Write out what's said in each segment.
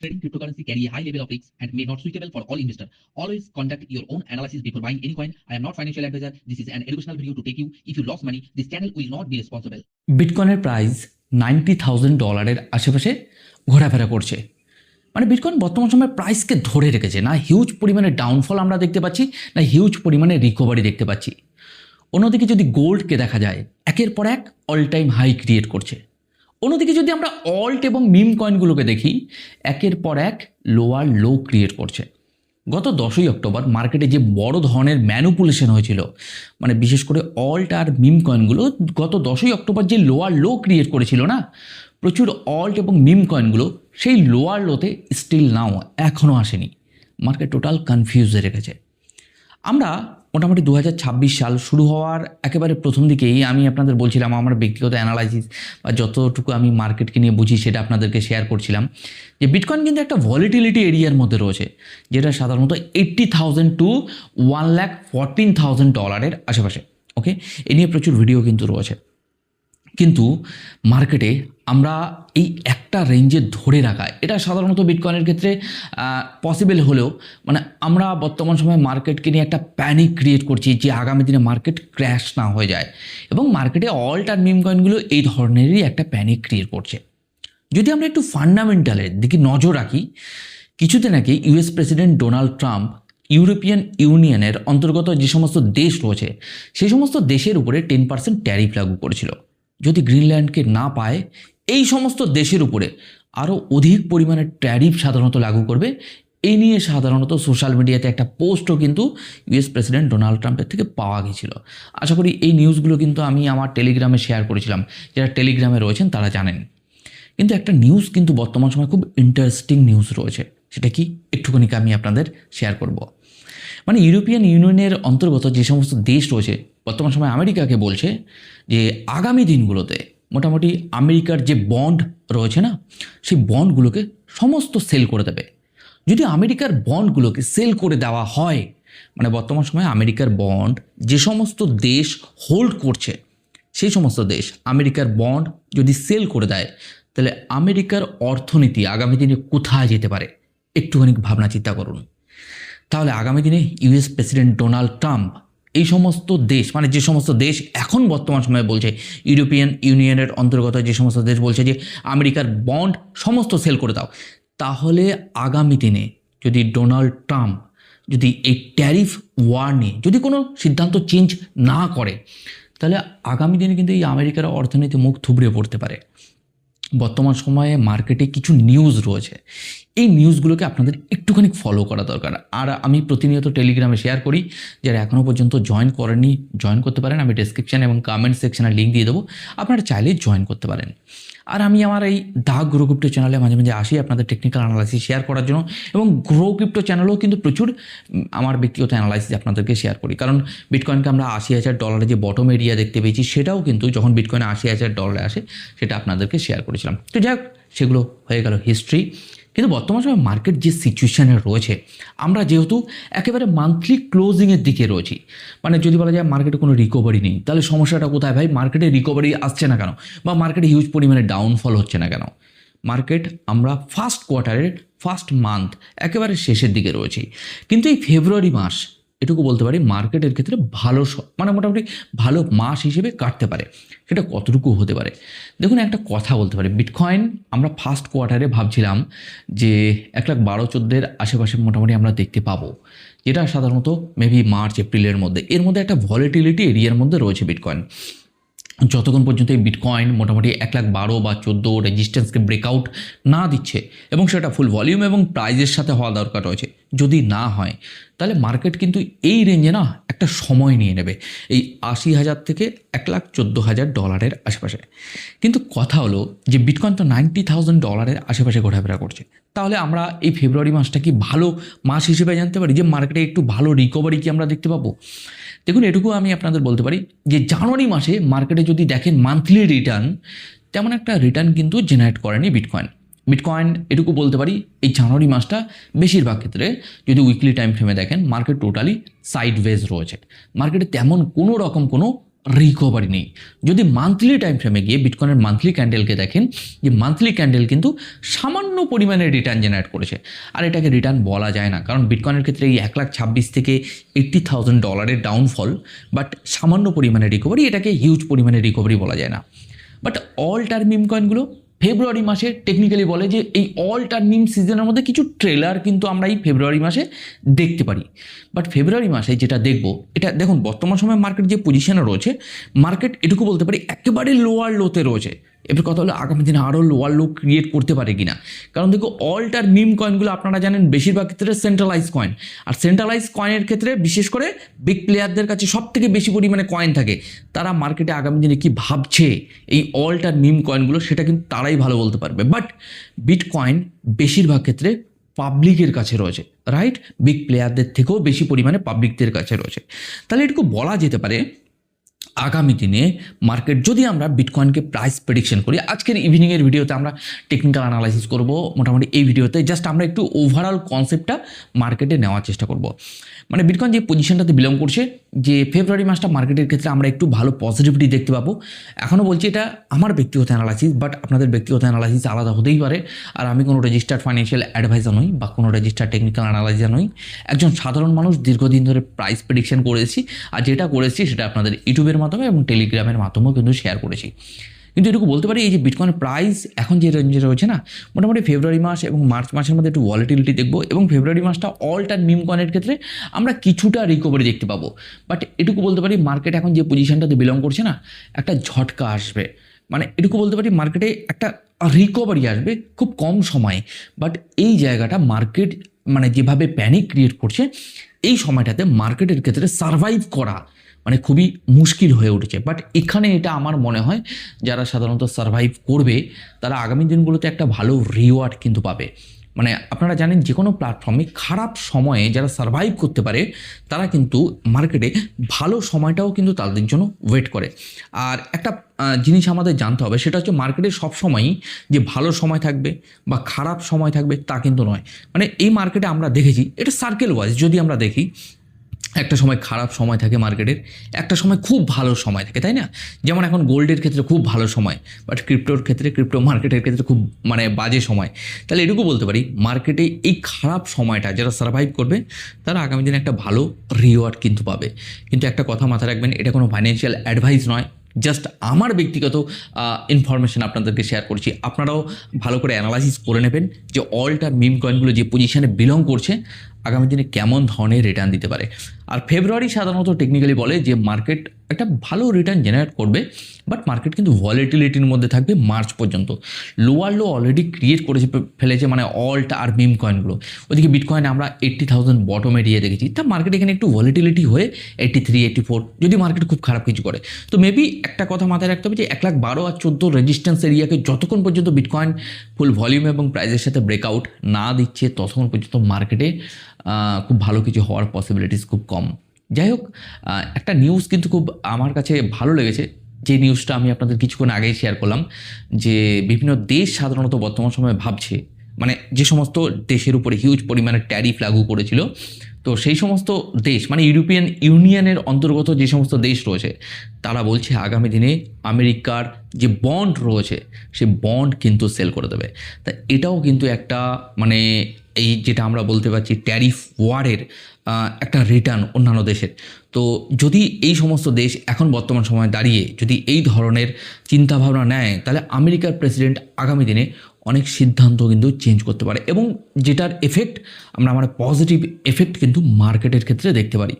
Trading cryptocurrency carry a high level of risk and may not suitable for all investors. Always conduct your own analysis before buying any coin. I am not financial advisor. This is an educational video to take you. If you lost money, this channel will not be responsible. বিটকয়েনের price ninety thousand ডলারের আশেপাশে ঘোরাফেরা করছে মানে bitcoin বর্তমান সময়ে প্রাইসকে ধরে রেখেছে না হিউজ পরিমাণে ডাউনফল আমরা দেখতে পাচ্ছি না হিউজ পরিমাণে রিকভারি দেখতে পাচ্ছি অন্যদিকে যদি গোল্ডকে দেখা যায় একের পর এক অল টাইম হাই ক্রিয়েট করছে অন্যদিকে যদি আমরা অল্ট এবং মিম কয়েনগুলোকে দেখি, একের পর এক লোয়ার লো ক্রিয়েট করছে। গত দশই অক্টোবর মার্কেটে যে বড় ধরনের ম্যানুপুলেশন হয়েছিল মানে বিশেষ করে অল্ট আর মিম কয়েনগুলো গত দশই অক্টোবর যে লোয়ার লো ক্রিয়েট করেছিল না, প্রচুর অল্ট এবং মিম কয়েনগুলো সেই লোয়ার লোতে স্টিল নাও এখনও আসেনি। মার্কেট টোটাল কনফিউজে রেখেছে। আমরা মোটামুটি দু হাজার ছাব্বিশ সাল শুরু হওয়ার একেবারে প্রথম দিকেই আমি আপনাদের বলছিলাম, আমার ব্যক্তিগত অ্যানালাইসিস বা যতটুকু আমি মার্কেটকে নিয়ে বুঝি সেটা আপনাদেরকে শেয়ার করছিলাম, যে বিটকয়েন কিন্তু একটা ভলিটিলিটি এরিয়ার মধ্যে রয়েছে, যেটা সাধারণত eighty thousand to one lakh fourteen thousand ডলারের আশেপাশে ওকে এ নিয়ে প্রচুর ভিডিও কিন্তু রয়েছে। কিন্তু মার্কেটে আমরা এই একটা রেঞ্জে ধরে রাখা। এটা সাধারণত বিটকয়েনের ক্ষেত্রে পসিবল হলেও মানে আমরা বর্তমান সময়ে মার্কেটকে নিয়ে একটা প্যানিক ক্রিয়েট করছি যে আগামী দিনে মার্কেট ক্র্যাশ না হয়ে যায়। এবং মার্কেটে অল আর মিম কয়েনগুলো এই ধরনেরই একটা প্যানিক ক্রিয়েট করছে। যদি আমরা একটু ফান্ডামেন্টালের দিকে নজর রাখি, কিছুদিন আগে US president Donald Trump European ইউনিয়নের অন্তর্গত যে সমস্ত দেশ রয়েছে, সেই সমস্ত দেশের উপরে টেন পার্সেন্ট ট্যারিফ লাগু করেছিল। যদি গ্রিনল্যান্ডকে না পায় এই সমস্ত দেশের উপরে আরও অধিক পরিমাণে ট্যারিফ সাধারণত লাগু করবে। এই নিয়ে সাধারণত সোশ্যাল মিডিয়াতে একটা পোস্টও কিন্তু ইউএস প্রেসিডেন্ট ডোনাল্ড ট্রাম্পের থেকে পাওয়া গেছিল আশা করি এই নিউজগুলো কিন্তু আমি আমার টেলিগ্রামে শেয়ার করেছিলাম। যারা টেলিগ্রামে রয়েছেন তারা জানেন। কিন্তু একটা নিউজ কিন্তু বর্তমান সময় খুব ইন্টারেস্টিং নিউজ রয়েছে। সেটা কি? একটুখানি আমি আপনাদের শেয়ার করব। মানে ইউরোপিয়ান ইউনিয়নের অন্তর্গত যে সমস্ত দেশ রয়েছে, বর্তমান সময় আমেরিকাকে বলছে যে আগামী দিনগুলোতে মোটামুটি আমেরিকার যে বন্ড রয়েছে না, সেই বন্ডগুলোকে সমস্ত সেল করে দেবে। যদি আমেরিকার বন্ডগুলোকে সেল করে দেওয়া হয় মানে বর্তমান সময়ে আমেরিকার বন্ড যে সমস্ত দেশ হোল্ড করছে, সেই সমস্ত দেশ আমেরিকার বন্ড যদি সেল করে দেয়, তাহলে আমেরিকার অর্থনীতি আগামী দিনে কোথায় যেতে পারে? একটুখানি ভাবনা চিন্তা করুন। তাহলে আগামী দিনে ইউএস প্রেসিডেন্ট ডোনাল্ড ট্রাম্প এই সমস্ত দেশ মানে যে সমস্ত দেশ এখন বর্তমান সময়ে বলছে ইউরোপিয়ান ইউনিয়নের অন্তর্গত যে সমস্ত দেশ বলছে যে, আমেরিকার বন্ড সমস্ত সেল করে দাও। তাহলে আগামী দিনে যদি ডোনাল্ড ট্রাম্প যদি এই ট্যারিফ ওয়ার নিয়ে যদি কোনো সিদ্ধান্ত চেঞ্জ না করে, তাহলে আগামী দিনে কিন্তু এই আমেরিকার অর্থনীতি মুখ থুবড়ে পড়তে পারে। বর্তমান সময়ে মার্কেটে কিছু নিউজ রয়েছে। এই নিউজগুলোকে আপনাদের একটুখানি ফলো করা দরকার। আর আমি প্রতিনিয়ত টেলিগ্রামে শেয়ার করি, যারা এখনও পর্যন্ত জয়েন করেননি জয়েন করতে পারেন, আমি ডেসক্রিপশান এবং কমেন্ট সেকশানে লিঙ্ক দিয়ে দেবো। আপনারা চাইলে জয়েন করতে পারেন। আর আমি আমার এই দা গ্রো ক্রিপ্টো চ্যানেলে মাঝে মাঝে আসি আপনাদের টেকনিক্যাল অ্যানালাইসিস শেয়ার করার জন্য এবং গ্রো ক্রিপ্টো চ্যানেলেও কিন্তু প্রচুর আমার ব্যক্তিগত অ্যানালাইসিস আপনাদেরকে শেয়ার করি। কারণ বিটকয়েনকে আমরা আশি হাজার ডলারে যে বটম এরিয়া দেখতে পেয়েছি, সেটাও কিন্তু যখন বিটকয়েন আশি হাজার ডলারে আসে, সেটা আপনাদেরকে শেয়ার করেছিলাম। তো যাই সেগুলো হয়ে গেল হিস্ট্রি কিন্তু বর্তমান সময় মার্কেট যে সিচুয়েশানে রয়েছে, আমরা যেহেতু একেবারে মান্থলি ক্লোজিংয়ের দিকে রয়েছি মানে যদি বলা যায় মার্কেটে কোনো রিকভারি নেই, তাহলে সমস্যাটা কোথায় ভাই? মার্কেটে রিকভারি আসছে না কেন? বা মার্কেটে হিউজ পরিমাণে ডাউনফল হচ্ছে না কেন? মার্কেট আমরা ফার্স্ট কোয়ার্টারের ফার্স্ট মান্থ একেবারে শেষের দিকে রয়েছি। কিন্তু এই ফেব্রুয়ারি মাস এটুকু বলতে পারি মার্কেটের ক্ষেত্রে ভালো মানে মোটামুটি ভালো মাস হিসেবে কাটতে পারে। সেটা কতটুকু হতে পারে? দেখুন, একটা কথা বলতে পারি। বিটকয়েন আমরা ফার্স্ট কোয়ার্টারে ভাবছিলাম যে এক লাখ বারো চোদ্দের আশেপাশে মোটামুটি আমরা দেখতে পাবো। যেটা সাধারণত মেবি মার্চ এপ্রিলের মধ্যে। এর মধ্যে একটা ভলিটিলিটি এরিয়ার মধ্যে রয়েছে বিটকয়েন যতক্ষণ পর্যন্ত এই বিটকয়েন মোটামুটি এক লাখ বারো বা চোদ্দ রেজিস্ট্যান্সকে ব্রেকআউট না দিচ্ছে এবং সেটা ফুল ভলিউম এবং প্রাইজের সাথে হওয়া দরকার রয়েছে, যদি না হয়, তাহলে মার্কেট কিন্তু এই রেঞ্জে না একটা সময় নিয়ে নেবে, এই আশি হাজার থেকে এক লাখ চোদ্দ হাজার ডলারের আশেপাশে। কিন্তু কথা হলো যে বিটকয়েন তো নাইনটি থাউজেন্ড ডলারের আশেপাশে ঘোরাফেরা করছে, তাহলে আমরা এই ফেব্রুয়ারি মাসটা কি ভালো মাস হিসেবে জানতে পারি যে মার্কেটে একটু ভালো রিকভারি কি আমরা দেখতে পাবো? দেখুন, এটুকু আমি আপনাদের বলতে পারি যে জানুয়ারি মাসে মার্কেটে যদি দেখেন মান্থলি রিটার্ন তেমন একটা রিটার্ন কিন্তু জেনারেট করেনি বিটকয়েন বিটকয়েন এটুকু বলতে পারি, এই জানুয়ারি মাসটা বেশিরভাগ ক্ষেত্রে যদি উইকলি টাইম ফ্রেমে দেখেন মার্কেট টোটালি সাইড ওয়েজ রয়েছে মার্কেটে তেমন কোনো রকম কোনো রিকভারি নেই। যদি মান্থলি টাইম ফ্রেমে গিয়ে বিটকয়েনের মান্থলি ক্যান্ডেলকে দেখেন, যে মান্থলি ক্যান্ডেল কিন্তু সামান্য পরিমাণে রিটার্ন জেনারেট করেছে। আর এটাকে রিটার্ন বলা যায় না, কারণ বিটকয়েনের ক্ষেত্রে এই এক লাখ ছাব্বিশ থেকে এইট্টি থাউজেন্ড ডলারের ডাউনফল বাট সামান্য পরিমাণে রিকভারি এটাকে হিউজ পরিমাণে রিকভারি বলা যায় না। বাট অল টার্ম কয়েনগুলো ফেব্রুয়ারি মাসে টেকনিক্যালি বলে যে এই অল টার্নিং সিজনের মধ্যে কিছু ট্রেলার কিন্তু আমরা এই ফেব্রুয়ারি মাসে দেখতে পারি। বাট ফেব্রুয়ারি মাসে যেটা দেখব, এটা দেখুন, বর্তমান সময়ে মার্কেট যে পজিশনে রয়েছে মার্কেট এটুকু বলতে পারি একেবারে লোয়ার লোতে রয়েছে। এবার কথা হলো আগামী দিনে আরও লোয়ার লো ক্রিয়েট করতে পারে কিনা। কারণ দেখো অল্টার মিম কয়েনগুলো আপনারা জানেন, বেশিরভাগ ক্ষেত্রে সেন্ট্রালাইজ কয়েন আর সেন্ট্রালাইজ কয়েনের ক্ষেত্রে বিশেষ করে বিগ প্লেয়ারদের কাছে সব থেকে বেশি পরিমাণে কয়েন থাকে। তারা মার্কেটে আগামী দিনে কি ভাবছে, এই অল্টার মিম কয়েনগুলো সেটা কিন্তু তারাই ভালো বলতে পারবে। বাট বিট কয়েন বেশিরভাগ ক্ষেত্রে পাবলিকের কাছে রয়েছে রাইট বিগ প্লেয়ারদের থেকেও বেশি পরিমাণে পাবলিকদের কাছে রয়েছে। তাহলে এটুকু বলা যেতে পারে আগামী দিনে মার্কেট যদি আমরা বিটকয়েনকে প্রাইস প্রেডিকশন করি, আজকের ইভিনিংয়ের ভিডিওতে আমরা টেকনিক্যাল অ্যানালাইসিস করব। মোটামুটি এই ভিডিওতে জাস্ট আমরা একটু ওভারঅল কনসেপ্টটা মার্কেটে নেওয়ার চেষ্টা করব। মানে বিটকয়েন যে পজিশনটাতে বিলং করছে, যে ফেব্রুয়ারি মাসটা মার্কেটের ক্ষেত্রে আমরা একটু ভালো পজিটিভিটি দেখতে পাবো। এখনও বলছি এটা আমার ব্যক্তিগত অ্যানালাইসিস বাট আপনাদের ব্যক্তিগত অ্যানালাইসিস আলাদা হতেই পারে। আর আমি কোনো রেজিস্টার্ড ফাইন্যান্সিয়াল অ্যাডভাইজার নই, বা কোনো রেজিস্টার্ড টেকনিক্যাল অ্যানালাইজার নই। একজন সাধারণ মানুষ দীর্ঘদিন ধরে প্রাইস প্রেডিকশন করেছি, আর যেটা করেছি সেটা আপনাদের ইউটিউবের মাধ্যমে এবং টেলিগ্রামের মাধ্যমেও কিন্তু শেয়ার করেছি। কিন্তু এটুকু বলতে পারি, এই যে বিটকয়েনের প্রাইস এখন যে রেঞ্জে রয়েছে না, মোটামুটি ফেব্রুয়ারি মাস এবং মার্চ মাসের মধ্যে একটু ভলিটিলিটি দেখব এবং ফেব্রুয়ারি মাসটা অল টাইম মিম কয়েনের ক্ষেত্রে আমরা কিছুটা রিকভারি দেখতে পাবো। বাট এটুকু বলতে পারি মার্কেট এখন যে পজিশনটাতে বিলং করছে না, একটা ঝটকা আসবে। মানে এটুকু বলতে পারি মার্কেটে একটা রিকভারি আসবে খুব কম সময়ে। বাট এই জায়গাটা মার্কেট মানে যেভাবে প্যানিক ক্রিয়েট করছে, এই সময়টাতে মার্কেটের ক্ষেত্রে সারভাইভ করা মানে খুবই মুশকিল হয়ে উঠেছে। বাট এখানে এটা আমার মনে হয় যারা সাধারণত সারভাইভ করবে, তারা আগামী দিনগুলোতে একটা ভালো রিওয়ার্ড কিন্তু পাবে। মানে আপনারা জানেন যে কোনো প্ল্যাটফর্মে খারাপ সময়ে যারা সারভাইভ করতে পারে, তারা কিন্তু মার্কেটে ভালো সময়টাও কিন্তু তাদের জন্য ওয়েট করে। আর একটা জিনিস আমাদের জানতে হবে, সেটা হচ্ছে মার্কেটে সবসময়ই যে ভালো সময় থাকবে বা খারাপ সময় থাকবে তা কিন্তু নয়। মানে এই মার্কেটে আমরা দেখেছি, এটা সার্কেল ওয়াইজ যদি আমরা দেখি একটা সময় খারাপ সময় থাকে মার্কেটের একটা সময় খুব ভালো সময় থাকে, তাই না? যেমন এখন গোল্ডের ক্ষেত্রে খুব ভালো সময় বাট ক্রিপ্টোর ক্ষেত্রে ক্রিপ্টো মার্কেটের ক্ষেত্রে খুব মানে বাজে সময়। তাহলে এটুকু বলতে পারি মার্কেটে এই খারাপ সময়টা যারা সার্ভাইভ করবে, তারা আগামী দিনে একটা ভালো রিওয়ার্ড কিন্তু পাবে। কিন্তু একটা কথা মাথায় রাখবেন, এটা কোনো ফাইন্যান্সিয়াল অ্যাডভাইস নয় জাস্ট আমার ব্যক্তিগত ইনফরমেশন আপনাদেরকে শেয়ার করছি। আপনারাও ভালো করে অ্যানালাইসিস করে নেবেন যে অলটা মিম কয়েনগুলো যে পজিশানে বিলং করছে আগামী দিনে কেমন ধরনের রিটার্ন দিতে পারে? আর ফেব্রুয়ারি সাধারণত টেকনিক্যালি বলে যে মার্কেট একটা ভালো রিটার্ন জেনারেট করবে বাট মার্কেট কিন্তু ভলিটিলিটির মধ্যে থাকবে মার্চ পর্যন্ত। লোয়ার লো অলরেডি ক্রিয়েট করেছে ফেলেছে মানে অল্ট আর মিম কয়েনগুলো ওদিকে বিটকয়েন আমরা এইট্টি থাউজেন্ড বটম এরিয়া দেখেছি। তা মার্কেট এখানে একটু ভলিটিলিটি হয়ে এইট্টি থ্রি এইট্টি ফোর যদি মার্কেট খুব খারাপ কিছু করে। তো মেবি একটা কথা মাথায় রাখতে হবে যে এক লাখ বারো আর চোদ্দ রেজিস্ট্যান্স এরিয়াকে যতক্ষণ পর্যন্ত বিটকয়েন ফুল ভলিউম এবং প্রাইসের সাথে ব্রেকআউট না দিচ্ছে, ততক্ষণ পর্যন্ত মার্কেটে খুব ভালো কিছু হওয়ার পসিবিলিটিস খুব কম। যাই হোক একটা নিউজ কিন্তু খুব আমার কাছে ভালো লেগেছে। যে নিউজটা আমি আপনাদের কিছুক্ষণ আগেই শেয়ার করলাম, যে বিভিন্ন দেশ সাধারণত বর্তমান সময়ে ভাবছে মানে যে সমস্ত দেশের উপরে হিউজ পরিমাণে ট্যারিফ লাগু করেছিল, তো সেই সমস্ত দেশ মানে ইউরোপিয়ান ইউনিয়নের অন্তর্গত যে সমস্ত দেশ রয়েছে, তারা বলছে আগামী দিনে আমেরিকার যে বন্ড রয়েছে, সে বন্ড কিন্তু সেল করে দেবে। তা এটাও কিন্তু একটা মানে এই যেটা আমরা বলতে পারছি ট্যারিফ ওয়ারের একটা রিটার্ন অন্যান্য দেশের। তো যদি এই সমস্ত দেশ এখন বর্তমান সময়ে দাঁড়িয়ে যদি এই ধরনের চিন্তাভাবনা নেয়, তাহলে আমেরিকার প্রেসিডেন্ট আগামী দিনে অনেক সিদ্ধান্ত কিন্তু চেঞ্জ করতে পারে এবং যেটার এফেক্ট আমরা মানে পজিটিভ এফেক্ট কিন্তু মার্কেটের ক্ষেত্রে দেখতে পারি।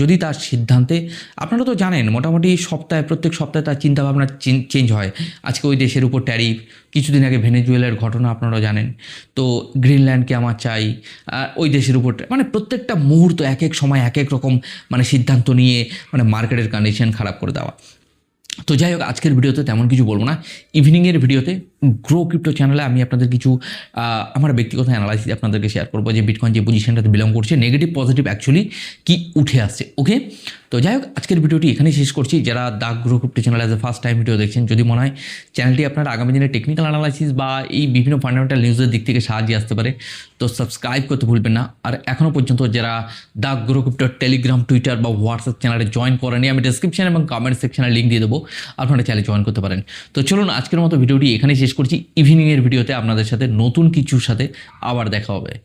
যদি তার সিদ্ধান্তে, আপনারা তো জানেন মোটামুটি সপ্তাহে, প্রত্যেক সপ্তাহে তার চিন্তাভাবনা চেঞ্জ হয়। আজকে ওই দেশের উপর ট্যারিফ কিছুদিন আগে ভেনেজুয়েলার ঘটনা আপনারা জানেন। তো গ্রিনল্যান্ডকে আমার চাই ওই দেশের উপর মানে প্রত্যেকটা মুহূর্ত এক এক সময় এক এক রকম মানে সিদ্ধান্ত নিয়ে মানে মার্কেটের কন্ডিশন খারাপ করে দেওয়া। তো যাই হোক, আজকের ভিডিওতে তেমন কিছু বলব না। ইভিনিংয়ের ভিডিওতে গ্রো ক্রিপ্টো চ্যানেলে আমি আপনাদের কিছু আমার ব্যক্তিগত অ্যানালাইসিস আপনাদেরকে শেয়ার করব যে বিটকয়েন যে পজিশনটাতে বিলং করছে নেগেটিভ পজিটিভ অ্যাকচুয়ালি কি উঠে আসছে ওকে তো যাই হোক, আজকের ভিডিওটি এখানেই শেষ করছি। যারা দাগ grow crypto channel as a first time video দেখছেন, যদি মনে হয় চ্যানেলটি আপনার আগামী দিনে টেকনিক্যাল অ্যানালাইসিস বা এই বিভিন্ন ফান্ডামেন্টাল নিউজের দিক থেকে সাহায্যে আসতে পারে, তো সাবস্ক্রাইব করতে ভুলবেন না। আর এখনও পর্যন্ত যারা দাগ গ্রো ক্রিপ্টোর টেলিগ্রাম টুইটার বা হোয়াটসঅ্যাপ চ্যানেলে জয়েন করেনি আমি ডিসক্রিপশন এবং কমেন্ট সেকশনে লিঙ্ক দিয়ে দেবো, আপনারা চাইলে জয়েন করতে পারেন। তো চলুন, আজকের মতো ভিডিওটি এখানেই করছি ইভিনিংয়ের ভিডিওতে। আপনাদের সাথে নতুন কিছুর সাথে আবার দেখা হবে।